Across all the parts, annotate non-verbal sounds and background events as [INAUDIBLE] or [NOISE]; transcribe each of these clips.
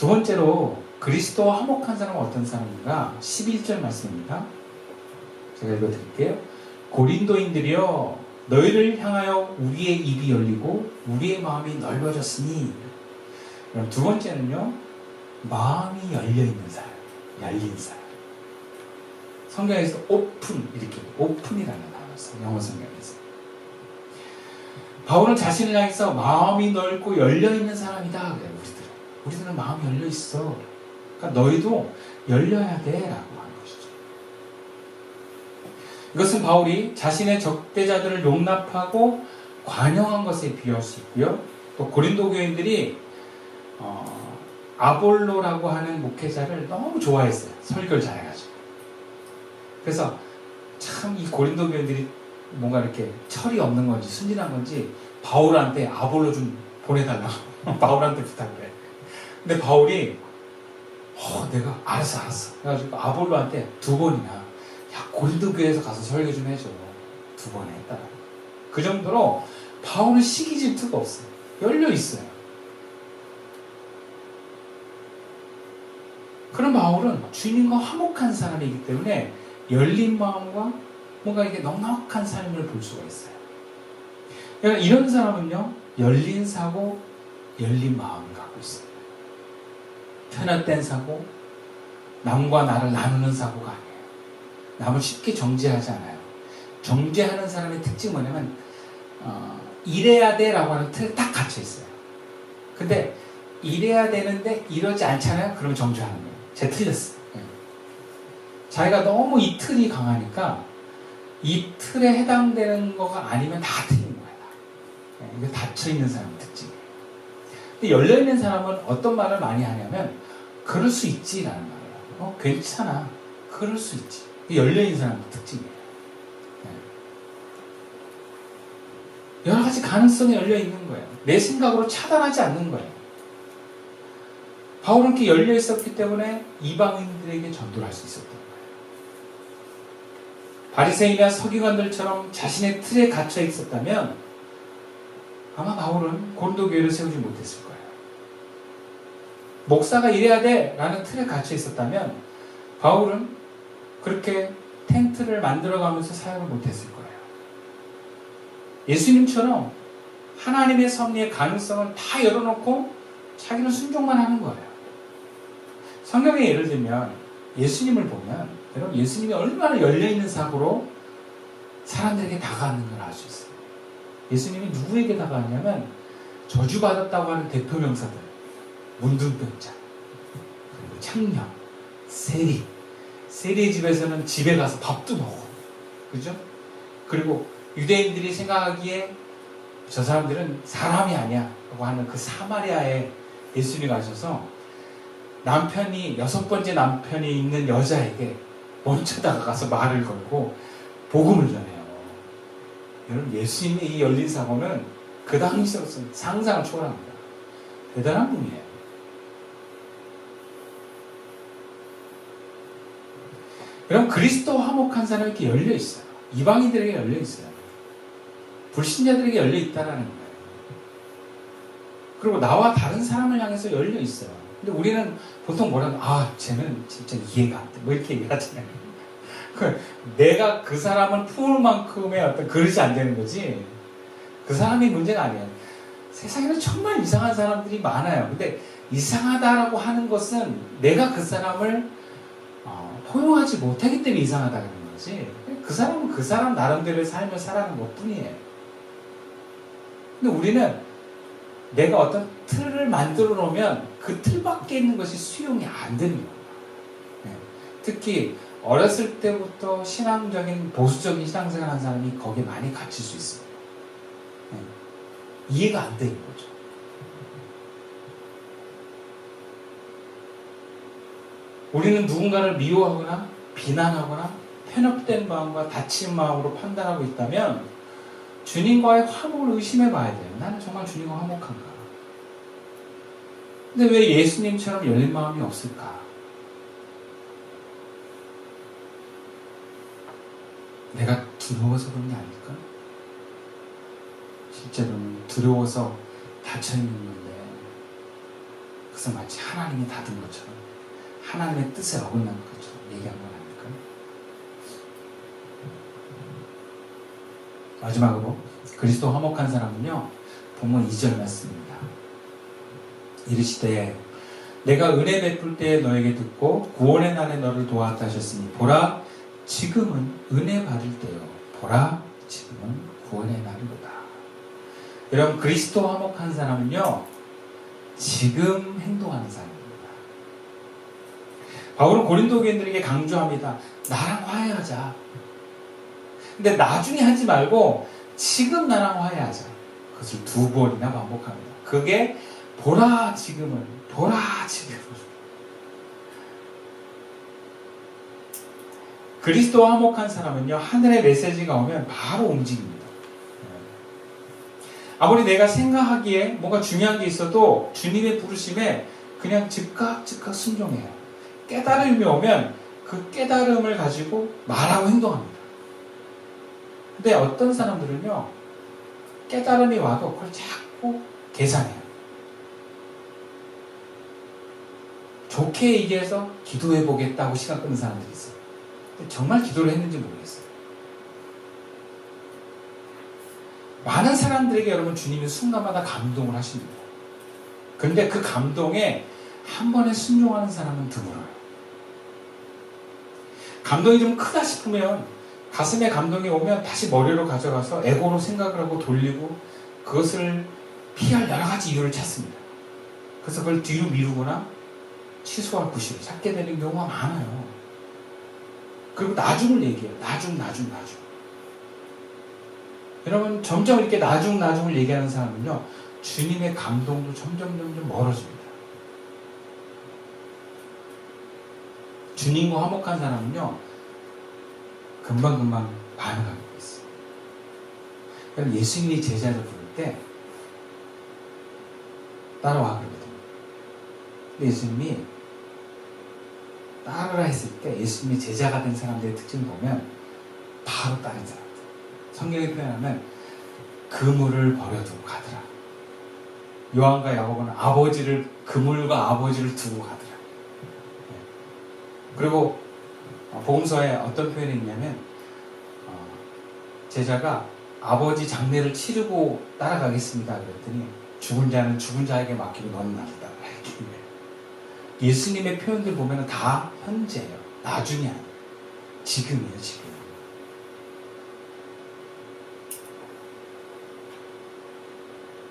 두 번째로 그리스도와 화목한 사람은 어떤 사람인가? 11절 말씀입니다. 제가 읽어드릴게요. 고린도인들이여 너희를 향하여 우리의 입이 열리고 우리의 마음이 넓어졌으니 그럼 두 번째는요 마음이 열려 있는 사람, 열린 사람. 성경에서 오픈 이렇게 오픈이라는 단어. 영어 성경에서. 바울은 자신을 향해서 마음이 넓고 열려 있는 사람이다 그래요. 우리들은 우리들은 마음이 열려 있어. 그러니까 너희도 열려야 돼라고 하는 것이죠. 이것은 바울이 자신의 적대자들을 용납하고 관용한 것에 비유할 수 있고요. 또 고린도 교인들이 어, 아볼로라고 하는 목회자를 너무 좋아했어요. 설교를 잘해가지고. 그래서 참 이 고린도 교인들이 뭔가 이렇게 철이 없는 건지 순진한 건지 바울한테 아볼로 좀 보내달라고 [LAUGHS] 바울한테 부탁을 해. 근데 바울이 어, 내가 알았어 알았어. 그래가지고 아볼로한테 두 번이나 야 고린도 교회에서 가서 설교 좀 해줘. 두 번 했다. 그 정도로 바울은 시기 질투가 없어요. 열려 있어요. 그런 바울은 주님과 화목한 사람이기 때문에 열린 마음과 뭔가 이게 넉넉한 삶을 볼 수가 있어요. 그러니까 이런 사람은요, 열린 사고, 열린 마음을 갖고 있어요. 편협된 사고, 남과 나를 나누는 사고가 아니에요. 남을 쉽게 정죄하지 않아요. 정죄하는 사람의 특징이 뭐냐면, 어, 이래야 돼라고 하는 틀에 딱 갇혀 있어요. 근데 이래야 되는데 이러지 않잖아요? 그러면 정죄하는 거예요. 제가 틀렸어. 요 자기가 너무 이 틀이 강하니까 이 틀에 해당되는 거가 아니면 다 틀린 거야. 다. 이게 닫혀 있는 사람 특징이에요. 근데 열려 있는 사람은 어떤 말을 많이 하냐면 그럴 수 있지라는 해요. 어, 괜찮아. 그럴 수 있지. 이게 열려 있는 사람 특징이에요. 네. 여러 가지 가능성이 열려 있는 거예요. 내 생각으로 차단하지 않는 거예요. 바울은 이렇게 열려 있었기 때문에 이방인들에게 전도를 할 수 있었던 거예요. 바리새인이나 서기관들처럼 자신의 틀에 갇혀 있었다면 아마 바울은 고린도 교회를 세우지 못했을 거예요. 목사가 이래야 돼 라는 틀에 갇혀 있었다면 바울은 그렇게 텐트를 만들어가면서 사역을 못했을 거예요. 예수님처럼 하나님의 섭리의 가능성을 다 열어놓고 자기는 순종만 하는 거예요. 성경에 예를 들면 예수님을 보면 여러분 예수님이 얼마나 열려있는 사고로 사람들에게 다가가는 걸 알 수 있어요. 예수님이 누구에게 다가가냐면 저주받았다고 하는 대표 명사들 문둥병자 그리고 창녀 세리 세리의 집에서는 집에 가서 밥도 먹어 그죠? 그리고 유대인들이 생각하기에 저 사람들은 사람이 아니야 라고 하는 그 사마리아에 예수님이 가셔서 남편이 여섯 번째 남편이 있는 여자에게 먼저 다가가서 말을 걸고 복음을 전해요. 여러분 예수님의 이 열린 사고는 그 당시로서는 상상을 초월합니다. 대단한 분이에요. 여러분 그리스도와 화목한 사람이 이렇게 열려 있어요. 이방인들에게 열려 있어요. 불신자들에게 열려 있다라는 거예요. 그리고 나와 다른 사람을 향해서 열려 있어요. 근데 우리는 보통 뭐라면 아 쟤는 진짜 이해가 안 돼. 뭐 이렇게 얘기하잖아요. 그 내가 그 사람을 품을 만큼의 어떤 그릇이 안 되는 거지. 그 사람이 문제가 아니에요. 세상에는 정말 이상한 사람들이 많아요. 근데 이상하다라고 하는 것은 내가 그 사람을 어, 포용하지 못하기 때문에 이상하다는 거지. 그 사람은 그 사람 나름대로의 삶을 살아가는 것 뿐이에요. 근데 우리는 내가 어떤 틀을 만들어 놓으면 그 틀 밖에 있는 것이 수용이 안 되는 거예요. 네. 특히 어렸을 때부터 신앙적인 보수적인 신앙생활 한 사람이 거기에 많이 갇힐 수 있어요. 네. 이해가 안 되는 거죠. 우리는 누군가를 미워하거나 비난하거나 편협된 마음과 다친 마음으로 판단하고 있다면 주님과의 화목을 의심해 봐야 돼요. 나는 정말 주님과 화목한가? 근데 왜 예수님처럼 열린 마음이 없을까? 내가 두려워서 그런 게 아닐까? 실제로는 두려워서 닫혀있는 건데 그 그것은 마치 하나님이 닫은 것처럼 하나님의 뜻에 어긋나는 것처럼 얘기한 건 아닐까요? 마지막으로 그리스도 화목한 사람은요 본문 2절 말씀입니다. 이르시되 내가 은혜 베풀 때에 너에게 듣고 구원의 날에 너를 도왔다 하셨으니 보라 지금은 은혜 받을 때요 보라 지금은 구원의 날이로다. 여러분 그리스도 화목한 사람은요 지금 행동하는 사람입니다. 바울은 고린도 교인들에게 강조합니다. 나랑 화해하자. 근데 나중에 하지 말고 지금 나랑 화해하자. 그것을 두 번이나 반복합니다. 그게 보라 지금은 보라 지금 그리스도 화목한 사람은요 하늘의 메시지가 오면 바로 움직입니다. 아무리 내가 생각하기에 뭔가 중요한 게 있어도 주님의 부르심에 그냥 즉각 즉각 순종해요. 깨달음이 오면 그 깨달음을 가지고 말하고 행동합니다. 근데 어떤 사람들은요 깨달음이 와도 그걸 자꾸 계산해요. 좋게 얘기해서 기도해 보겠다고 시간 끄는 사람들이 있어요. 정말 기도를 했는지 모르겠어요. 많은 사람들에게 여러분 주님이 순간마다 감동을 하십니다. 그런데 그 감동에 한 번에 순종하는 사람은 드물어요. 감동이 좀 크다 싶으면 가슴에 감동이 오면 다시 머리로 가져가서 에고로 생각을 하고 돌리고 그것을 피할 여러 가지 이유를 찾습니다. 그래서 그걸 뒤로 미루거나 취소할 구실을 찾게 되는 경우가 많아요. 그리고 나중을 얘기해요. 나중, 나중, 나중. 여러분, 점점 이렇게 나중, 나중을 얘기하는 사람은요, 주님의 감동도 점점, 점점 멀어집니다. 주님과 화목한 사람은요, 금방금방 반응하고 있어요. 그럼 예수님이 제자를 부를 때, 따라와 그러거든요. 예수님이 따르라 했을 때 예수님이 제자가 된 사람들의 특징을 보면 바로 따른 사람들. 성경에 표현하면 그물을 버려두고 가더라. 요한과 야고보는 아버지를 그물과 아버지를 두고 가더라. 네. 그리고 복음서에 어떤 표현이 있냐면 어, 제자가 아버지 장례를 치르고 따라가겠습니다. 그랬더니 죽은 자는 죽은 자에게 맡기고 너는 따라. [LAUGHS] 예수님의 표현들 보면 다 현재예요. 나중이 아니에요. 지금이에요, 지금.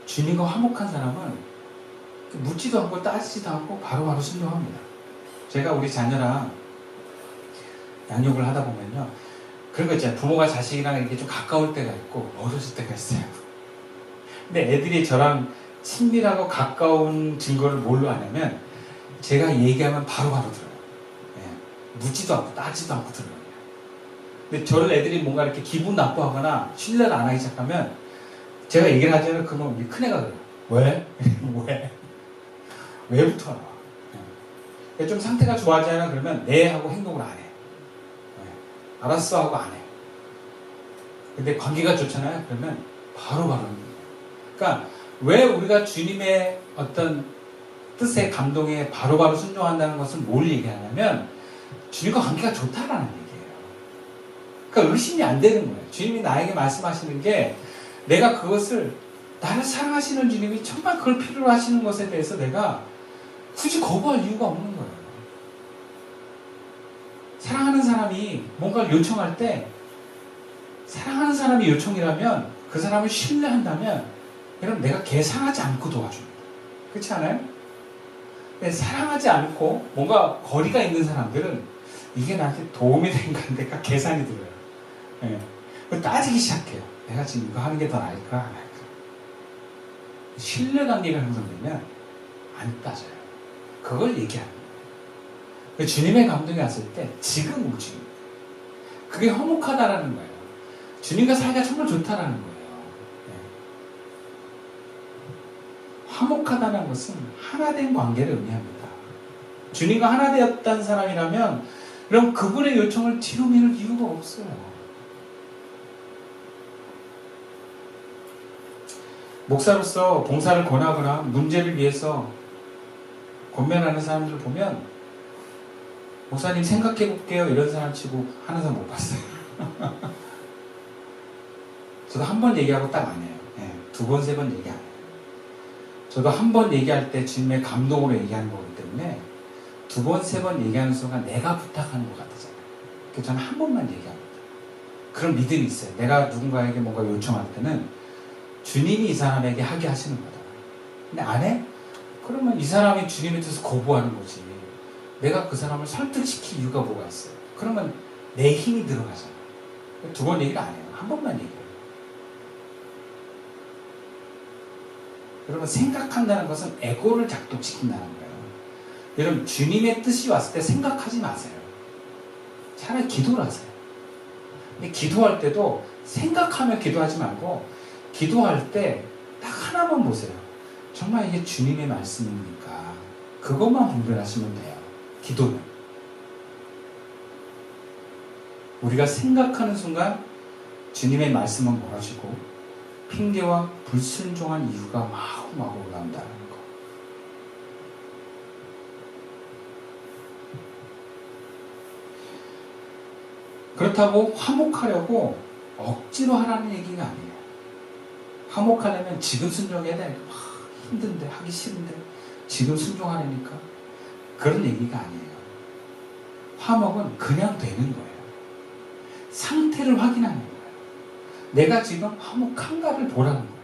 주님과 화목한 사람은 묻지도 않고 따지지도 않고 바로바로 순종합니다. 제가 우리 자녀랑 양육을 하다 보면요. 거 있잖아요. 부모가 자식이랑 이렇게 좀 가까울 때가 있고 멀어질 때가 있어요. 근데 애들이 저랑 친밀하고 가까운 증거를 뭘로 하냐면 제가 얘기하면 바로바로 바로 들어요. 예. 묻지도 않고 따지도 않고 들어요. 근데 저를 애들이 뭔가 이렇게 기분 나빠하거나 신뢰를 안 하기 시작하면 제가 얘기를 하자면 그러면 우리 큰애가 그래요. 왜? 왜? 왜부터 나와? 예. 좀 상태가 좋아하지 않아 그러면 네 하고 행동을 안 해. 예. 알았어 하고 안 해. 근데 관계가 좋잖아요. 그러면 바로 그러니까 왜 우리가 주님의 어떤 뜻의 감동에 바로 바로 순종한다는 것은 뭘 얘기하냐면 주님과 관계가 좋다라는 얘기예요. 그러니까 의심이 안 되는 거예요. 주님이 나에게 말씀하시는 게 내가 그것을 나를 사랑하시는 주님이 정말 그걸 필요로 하시는 것에 대해서 내가 굳이 거부할 이유가 없는 거예요. 사랑하는 사람이 뭔가를 요청할 때 사랑하는 사람이 요청이라면 그 사람을 신뢰한다면 그럼 내가 계산하지 않고 도와줍니다. 그렇지 않아요? 사랑하지 않고 뭔가 거리가 있는 사람들은 이게 나한테 도움이 된 건데가 계산이 들어요. 예. 따지기 시작해요. 내가 지금 이거 하는 게 더 나을까 안 할까? 신뢰관계가 형성되면 안 따져요. 그걸 얘기하는 거예요. 주님의 감동이 왔을 때 지금 움직입니다. 그게 허목하다라는 거예요. 주님과 사이가 정말 좋다라는 거예요. 화목하다는 것은 하나된 관계를 의미합니다. 주님과 하나 되었다는 사람이라면 그럼 그분의 요청을 뒤로 미룰 이유가 없어요. 목사로서 봉사를 권하거나 문제를 위해서 권면하는 사람들 보면 목사님 생각해 볼게요 이런 사람 치고 하는 사람 못 봤어요. [LAUGHS] 저도 한 번 얘기하고 딱 안 해요. 예, 두 번, 세 번 얘기 안 해요. 저도 한 번 얘기할 때 주님의 감동으로 얘기하는 거기 때문에 두 번, 세 번 얘기하는 순간 내가 부탁하는 것. 그래서 저는 한 번만 얘기합니다. 그런 믿음이 있어요. 내가 누군가에게 뭔가 요청할 때는 주님이 이 사람에게 하게 하시는 거다. 근데 안 해? 그러면 이 사람이 주님의 뜻을 거부하는 거지. 내가 그 사람을 설득시킬 이유가 뭐가 있어요? 그러면 내 힘이 들어가잖아. 두 번 얘기를 안 해요. 한 번만 얘기해요. 여러분 생각한다는 것은 에고를 작동시킨다는 거예요. 여러분 주님의 뜻이 왔을 때 생각하지 마세요. 차라리 기도를 하세요. 근데 기도할 때도 생각하며 기도하지 말고 기도할 때 딱 하나만 보세요. 정말 이게 주님의 말씀입니까? 그것만 분별하시면 돼요. 기도는. 우리가 생각하는 순간 주님의 말씀은 멀어지고 핑계와 불순종한 이유가 마구마구 올라온다는 거. 그렇다고 화목하려고 억지로 하라는 얘기가 아니에요. 화목하려면 지금 순종해야 돼. 막 힘든데 하기 싫은데 지금 순종하려니까 그런 얘기가 아니에요. 화목은 그냥 되는 거예요. 상태를 확인하는 거예요. 내가 지금 화목한가를 보라는 거예요.